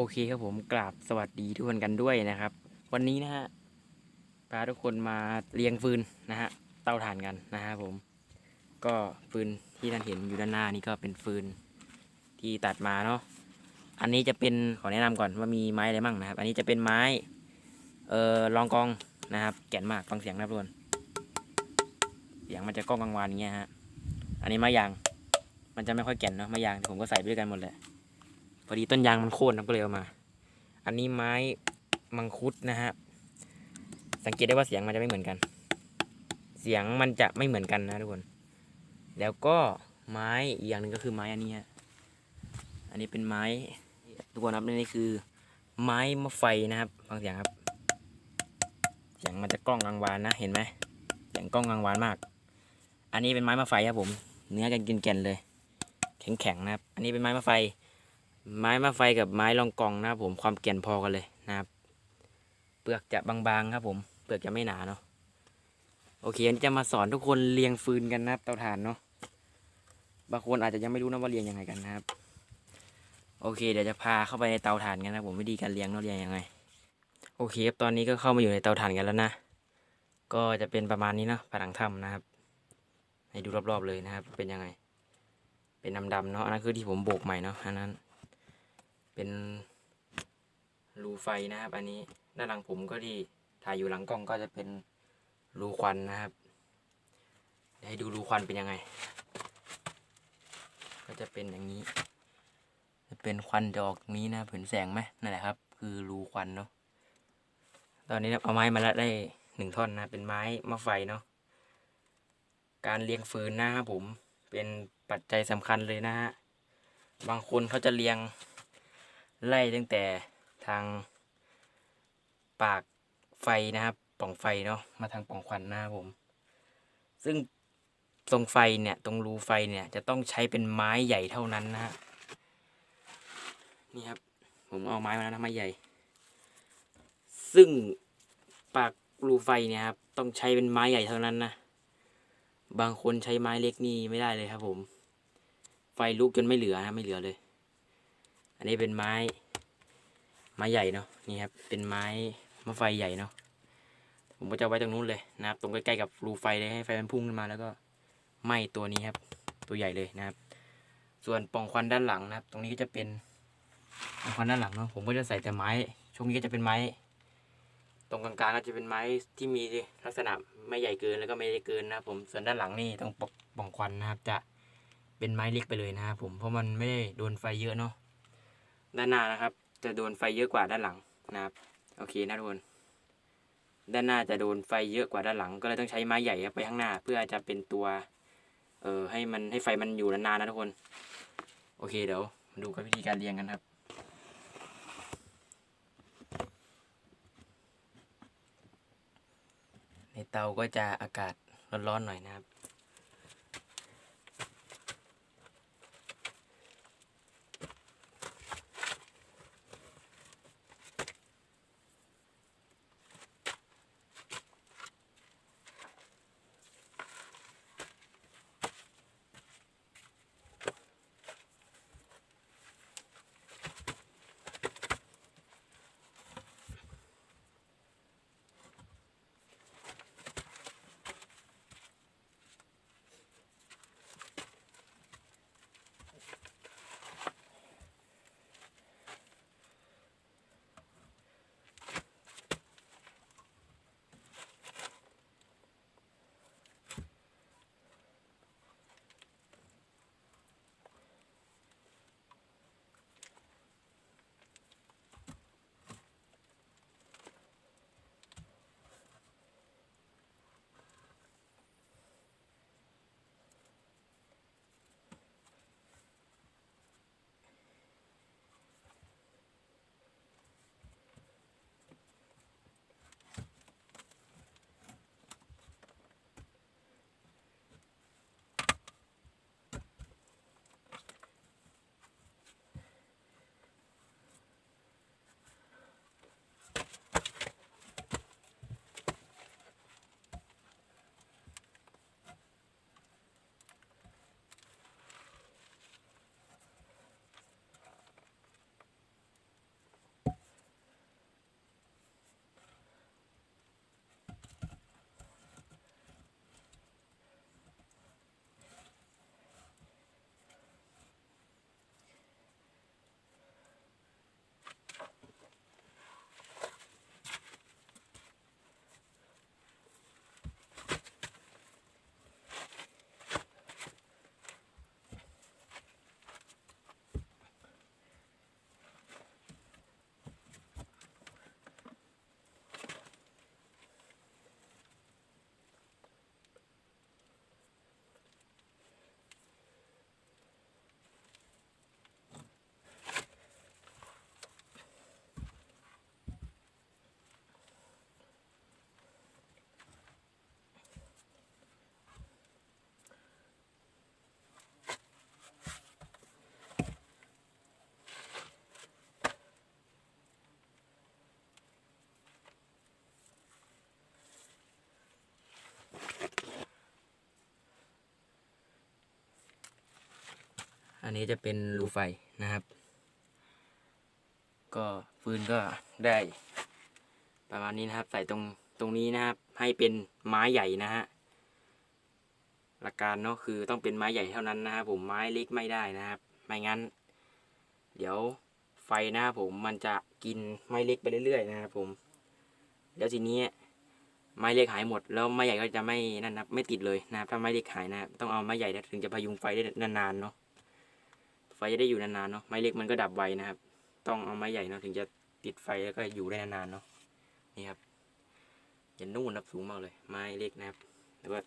โอเคครับผมกราบสวัสดีทุกคนกันด้วยนะครับ วันนี้นะฮะพาทุกคนมาเรียงฟืนนะฮะเตาถ่านกันนะฮะผม ก็ฟืนที่ท่านเห็นอยู่ด้านหน้านี่ก็เป็นฟืนที่ตัดมาเนาะอันนี้จะเป็นขอแนะนำก่อนว่ามีไม้อะไรมั่งนะครับ อันนี้จะเป็นไม้เอ่อรองกองนะครับ แก่นมากฟังเสียงนะครับทุกคนเสียงมันจะก้องกังวานอย่างเงี้ยฮะอันนี้ไม้ยาง มันจะไม่ค่อยแก่นเนาะไม้ยางผมก็ใส่ไปด้วยกันหมดแหละ พอดีต้นยางมันโค่นนะก็เลยเอามา อันนี้ไม้มังคุดนะฮะ สังเกตได้ว่าเสียงมันจะไม่เหมือนกัน เสียงมันจะไม่เหมือนกันนะทุกคน แล้วก็ไม้อีกอย่างหนึ่งก็คือไม้อันนี้ฮะ อันนี้เป็นไม้ทุกคนครับนี่คือ ไม้มะไฟนะครับฟังเสียงครับ เสียงมันจะกล้องกังวานนะเห็นไหมเสียงกล้องกังวานมาก อันนี้เป็นไม้มะไฟครับผม เนื้อกันกินแก่นเลย แข็งๆนะครับ อันนี้เป็นไม้มะไฟ ไม้มะไฟกับไม้รองกองนะครับผมความแก่นพอกันเลยนะครับ เปลือกจะบางๆครับผม เปลือกจะไม่หนาเนาะโอเคอันนี้จะมาสอนทุกคนเรียงฟืนกันนะครับเตาถ่านเนาะบางคนอาจจะยังไม่รู้นะว่าเรียงยังไงกันนะครับ โอเค เดี๋ยวจะพาเข้าไปในเตาถ่านกันนะผมวิธีการเรียงเนาะเรียงยังไง โอเคครับตอนนี้ก็เข้ามาอยู่ในเตาถ่านกันแล้วนะก็จะเป็นประมาณนี้เนาะผนังถ้ำนะครับ ให้ดูรอบๆเลยนะครับ เป็นยังไง เป็นดำๆเนาะอันนั้นคือที่ผมโบกใหม่เนาะอันนั้น เป็นรูไฟนะครับ อันนี้ด้านหลังผมก็ที่ถ่ายอยู่หลังกล้องก็จะเป็นรูควันนะครับให้ดูรูควันเป็นยังไง ก็จะเป็นอย่างนี้ จะเป็นควันจะออกตรงนี้นะเห็นแสงไหมนั่นแหละครับ คือรูควันเนาะตอนนี้เอาไม้มาแล้วได้หนึ่งท่อนนะเป็นไม้มะไฟเนาะการเลี้ยงฟืนนะครับผมเป็นปัจจัยสำคัญเลยนะฮะบางคนเขาจะเลี้ยง ไล่ตั้งแต่ทางปากไฟนะครับปล่องไฟเนาะมาทางปล่องควันนะครับผม ซึ่งตรงไฟเนี่ยตรงรูไฟเนี่ยจะต้องใช้เป็นไม้ใหญ่เท่านั้นนะฮะนี่ครับ ผมเอาไม้มาแล้วนะไม้ใหญ่ ซึ่งปากรูไฟเนี่ยครับต้องใช้เป็นไม้ใหญ่เท่านั้นนะบางคนใช้ไม้เล็กนี่ไม่ได้เลยครับผม ไฟลุกจนไม่เหลือนะไม่เหลือเลย อันนี้เป็นไม้ไม้ใหญ่เนาะนี่ครับเป็นไม้มะไฟใหญ่เนาะผมก็จะไว้ตรงนู้นเลยนะครับ ตรงใกล้ๆกับรูไฟเลยให้ไฟมันพุ่งขึ้นมาแล้วก็ไหม้ตัวนี้ครับ ตัวใหญ่เลยนะครับ ส่วนป่องควันด้านหลังนะครับ ตรงนี้ก็จะเป็นป่องควันด้านหลังเนาะผมก็จะใส่แต่ไม้ ช่วงนี้ก็จะเป็นไม้ ตรงกลางๆก็จะเป็นไม้ที่มีลักษณะไม่ใหญ่เกินแล้วก็ไม่เล็กเกินนะครับผมส่วนด้านหลังนี่ตรงป่องควันนะครับ จะเป็นไม้เล็กไปเลยนะครับผมเพราะมันไม่ได้โดนไฟเยอะเนาะ ด้านหน้านะครับ จะโดนไฟเยอะกว่าด้านหลังนะครับ โอเคนะทุกคน ด้านหน้าจะโดนไฟเยอะกว่าด้านหลัง ก็เลยต้องใช้ไม้ใหญ่ไปข้างหน้า เพื่อจะเป็นตัว เอ่อให้มันให้ไฟมันอยู่นานๆนะทุกคน โอเคเดี๋ยวมาดูกับวิธีการเรียงกันครับในเตาก็จะอากาศร้อนๆหน่อยนะครับ อันนี้จะเป็นรูไฟนะครับ ก็ฟืนก็ได้ ประมาณนี้นะครับ ใส่ตรงตรงนี้นะครับ ให้เป็นไม้ใหญ่นะฮะหลักการเนาะคือต้องเป็นไม้ใหญ่เท่านั้นนะครับผมไม้เล็กไม่ได้นะครับไม่งั้น เดี๋ยวไฟนะครับผมมันจะกินไม้เล็กไปเรื่อยๆนะครับผมแล้วทีนี้ไม้เล็กหายหมด แล้วไม้ใหญ่ก็จะไม่นั่นนะครับไม่ติดเลยนะครับถ้าไม้เล็กหายนะครับต้องเอาไม้ใหญ่ถึงจะพยุงไฟได้นานๆเนาะ ไฟจะได้อยู่นานๆเนาะไม้เล็กมันก็ดับไวนะครับ ต้องเอาไม้ใหญ่เนาะถึงจะติดไฟแล้วก็อยู่ได้นานๆเนาะนี่ครับย่านู่นนะครับสูงมากเลย ไม้เล็กนะครับแต่ว่า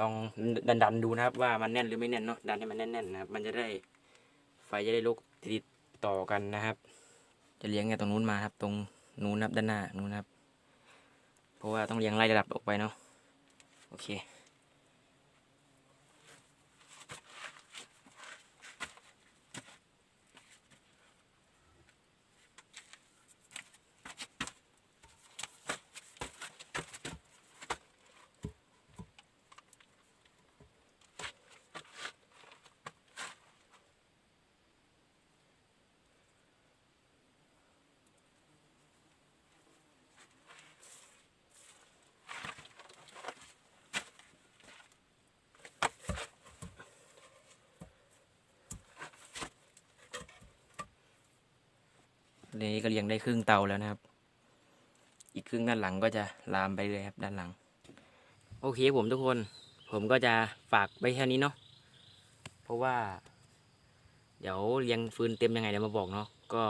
ลองดันๆดูนะครับ ว่ามันแน่นหรือไม่แน่นเนาะดันให้มันแน่นๆนะครับ มันจะได้ไฟจะได้ลุกติดต่อกันนะครับ จะเลี้ยงไงตรงนู้นมาครับ ตรงนู้นนะครับด้านหน้านู้นนะครับ เพราะว่าต้องเลี้ยงไล่ระดับออกไปเนาะโอเค นี้ก็เลี้ยงได้ครึ่งเตาแล้วนะครับ อีกครึ่งด้านหลังก็จะลามไปเลยครับด้านหลัง โอเคผมทุกคน ผมก็จะฝากไว้แค่นี้เนาะ เพราะว่า เดี๋ยวเลี้ยงฟืนเต็มยังไงเดี๋ยวมาบอกเนาะ ก็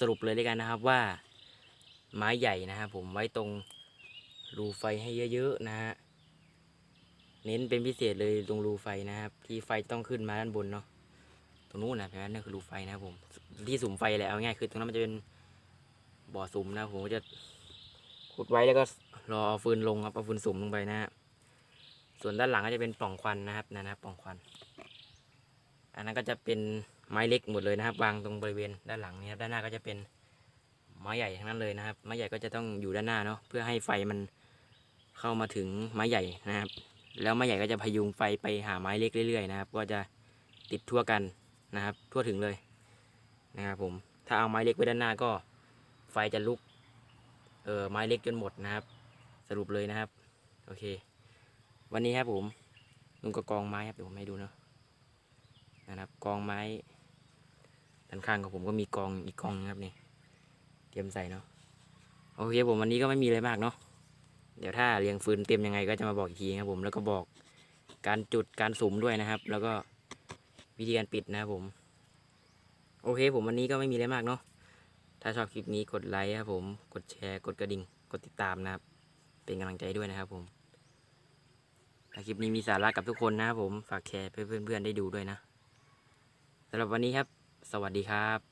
สรุปเลยด้วยกันนะครับว่า ไม้ใหญ่นะครับผมไว้ตรงรูไฟให้เยอะๆนะฮะ เน้นเป็นพิเศษเลยตรงรูไฟนะครับ ที่ไฟต้องขึ้นมาด้านบนเนาะ ตรงนู้นนะเพราะนั่นคือรูไฟนะครับผม ที่สุ่มไฟแหละเอาง่ายคือตรงนั้นมันจะเป็นบ่อสุ่มนะผมก็จะขุดไว้แล้วก็รอเอาฟืนลงครับเอาฟืนสุ่มลงไปนะฮะส่วนด้านหลังก็จะเป็นปล่องควันนะครับนะนะครับปล่องควัน อันนั้นก็จะเป็นไม้เล็กหมดเลยนะครับวางตรงบริเวณด้านหลังนี้ครับด้านหน้าก็จะเป็นไม้ใหญ่ทั้งนั้นเลยนะครับ ไม้ใหญ่ก็จะต้องอยู่ด้านหน้าเนาะเพื่อให้ไฟมันเข้ามาถึงไม้ใหญ่นะครับ แล้วไม้ใหญ่ก็จะพยุงไฟไปหาไม้เล็กเรื่อยๆนะครับ ก็จะติดทั่วกัน นะครับ ทั่วถึงเลยนะครับผม ถ้าเอาไม้เล็กไว้ด้านหน้าก็ไฟจะลุก เออไม้เล็กจนหมดนะครับ สรุปเลยนะครับ โอเค วันนี้ครับผมลุงก็กองไม้ครับเดี๋ยวผมให้ดูเนาะนะครับ กองไม้ด้านข้างของผมก็มีกองอีกกองนะครับนี่เตรียมใส่เนาะโอเคผมวันนี้ก็ไม่มีอะไรมากเนาะเดี๋ยวถ้าเรียงฟืนเต็มยังไงก็จะมาบอกอีกทีครับผมแล้วก็บอกการจุดการสุมด้วยนะครับ แล้วก็ วิธีการปิดนะครับผม โอเค ผมวันนี้ก็ไม่มีอะไรมากเนาะถ้าชอบคลิปนี้กดไลค์ครับผม กดแชร์ กดกระดิ่ง กดติดตามนะครับ เป็นกำลังใจด้วยนะครับผมถ้าคลิปนี้มีสาระกับทุกคนนะครับผม ฝากแชร์เพื่อนๆได้ดูด้วยนะสำหรับวันนี้ครับ สวัสดีครับ